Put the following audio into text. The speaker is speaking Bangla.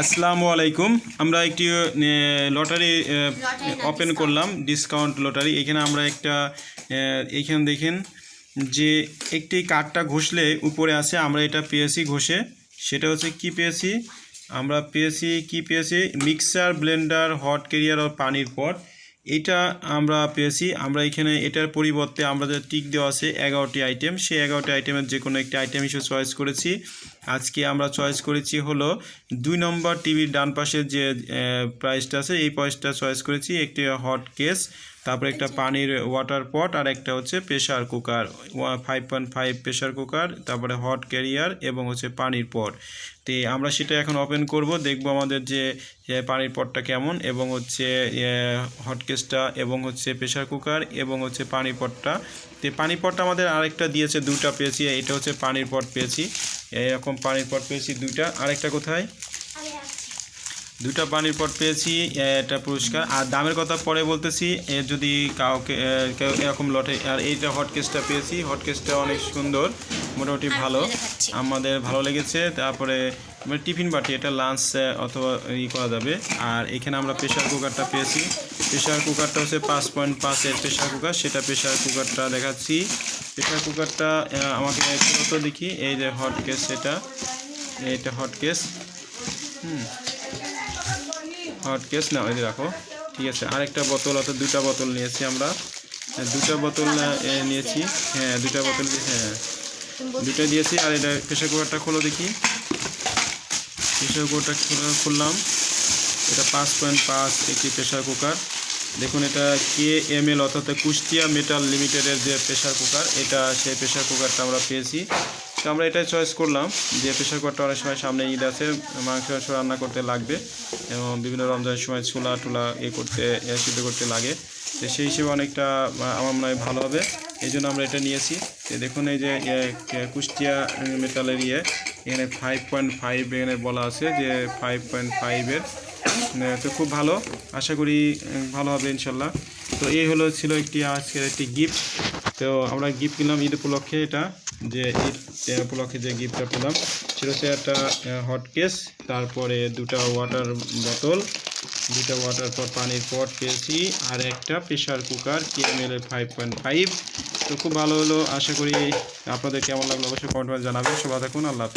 আসসালামু আলাইকুম। আমরা একটি লটারি ওপেন করলাম ডিসকাউন্ট লটারি। এখানে আমরা একটা আহ, এইখানে দেখেন যে একটি কার্ডটা ঘষলে উপরে আছে আমরা এটা পেয়েছি ঘষে। সেটা হচ্ছে কি পেয়েছি? আমরা পেয়েছি কি পেয়েছি? মিক্সার ব্লেন্ডার হট কেরিয়ার ও পানির পট। এটা আমরা পেয়েছি আমরা এখানে এটার পরিবর্তে আমাদের টিক দেওয়া আছে এগারোটি আইটেম সেই এগারোটি আইটেমের যে কোনো একটি আইটেম হিসেবে চয়েস করেছি। আজকে আমরা চয়েস করেছি হলো দুই নম্বর টিভির ডান পাশে যে প্রাইসটা আছে এই প্রাইসটা চয়েস করেছি একটি হট কেস তারপরে একটা পানির ওয়াটার পট আর একটা হচ্ছে pressure cooker five point five pressure cooker তারপরে হট ক্যারিয়ার এবং হচ্ছে পানির পট তো আমরা সেটা এখন ওপেন করব দেখব আমাদের যে পানির পটটা কেমন এবং হচ্ছে হট কেসটা এবং হচ্ছে প্রেশার কুকার এবং হচ্ছে পানির পটটা তো পানির পটটা আমাদের আরেকটা দিয়েছে দুটা পেয়েছি, এটা হচ্ছে পানির পট পেয়েছি। এরকম পানির পট পেয়েছি দুইটা। আরেকটা কোথায়? দুটা পানির পট পেয়েছি এটা পুরস্কার আর দামের কথা পরে বলতেছি এ যদি কাউকে কেউ এরকম লটে আর এইটা হট কেসটা পেয়েছি। হট কেসটা অনেক সুন্দর মোটামুটি ভালো। আমাদের ভালো লেগেছে। তারপরে মানে টিফিন বাটি এটা লাঞ্চ অথবা ই করা যাবে। আর এখানে আমরা প্রেশার কুকারটা পেয়েছি। প্রেশার কুকারটা হচ্ছে পাঁচ পয়েন্ট পাঁচের প্রেশার কুকার সেটা প্রেশার কুকারটা দেখাচ্ছি। প্রেশার কুকারটা আমাকে দেখি। এই যে হট কেস এটা এইটা হট কেস হুম। হট কেস না ওই রাখো ঠিক আছে আরেকটা বোতল অর্থাৎ দুটা বোতল নিয়েছি আমরা। হ্যাঁ, দুটা বোতল নিয়েছি। হ্যাঁ দুটা বোতল হ্যাঁ। দুটা দিয়েছি আর এটা প্রেশার কুকারটা খোলো দেখি। প্রেশার কুকারটা খুললাম। এটা পাঁচ পয়েন্ট পাঁচ একটি প্রেশার কুকার। দেখুন এটা কে এম এল অর্থাৎ কুষ্টিয়া মেটাল লিমিটেডের যে প্রেশার কুকার এটা সেই প্রেশার কুকারটা আমরা পেয়েছি। তো আমরা এটাই চয়েস করলাম যে প্রেশার কুকারটা অনেক সময় সামনে ঈদ আছে, মাংস রান্না করতে লাগবে এবং বিভিন্ন রমজানের সময় চুলা টুলা এ করতে সিদ্ধ করতে লাগে। তো সেই হিসেবে অনেকটা আমার মনে হয় ভালো হবে। এই জন্য আমরা এটা নিয়েছি। দেখুন এই যে কুষ্টিয়া মেটালের ইয়ে এখানে ফাইভ পয়েন্ট ফাইভ এখানে বলা আছে যে ফাইভ পয়েন্ট ফাইভের তো খুব ভালো। আশা করি ভালো হবে ইনশাল্লাহ। তো এই হলো ছিল একটি আজকের একটি গিফট তো আমরা গিফট কিনলাম ঈদ উপলক্ষে এটা, যে ঈদ উপলক্ষে যে গিফটটা পেলাম, সেটা হচ্ছে একটা হট কেস তারপরে দুটা ওয়াটার বোতল দুটা ওয়াটার পর পানির পট পেয়েছি, আর একটা pressure cooker KML five point five তো খুব ভালো হলো, আশা করি আপনাদের কেমন লাগল অবশ্যই কমেন্ট জানাবেন। সবাই থাকুন, আল্লাহ